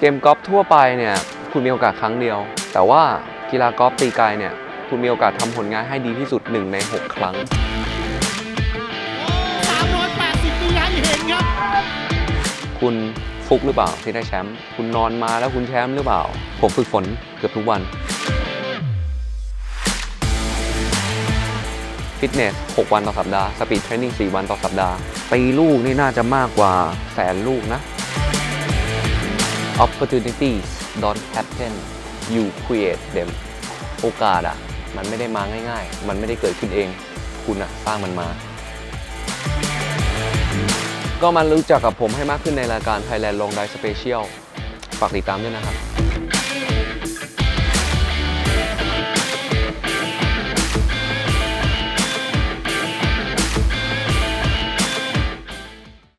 เกมกอล์ฟทั่วไปเนี่ยคุณมีโอกาสครั้งเดียว แต่ว่ากีฬากอล์ฟตีไกลเนี่ยคุณมีโอกาสทำผลงานให้ดีที่สุด 1 ใน 6 ครั้ง 380มีให้เห็นครับ คุณฟุกหรือเปล่าที่ได้แชมป์คุณนอนมาแล้วคุณแชมป์หรือเปล่า ผมฝึกฝนเกือบทุกวันฟิตเนส 6 วันต่อสัปดาห์ สปีดเทรนนิ่ง 4 วันต่อสัปดาห์ตีลูกนี่น่าจะมากกว่าแสนลูกนะ opportunities don't happen you create them โอกาสอะมันไม่ได้มาง่าย ๆ มันไม่ได้เกิดขึ้นเอง คุณอะสร้างมันมา ก็มารู้จักกับผมให้มากขึ้นในรายการ Thailand Long Dive Special ฝากติดตามด้วยนะครับ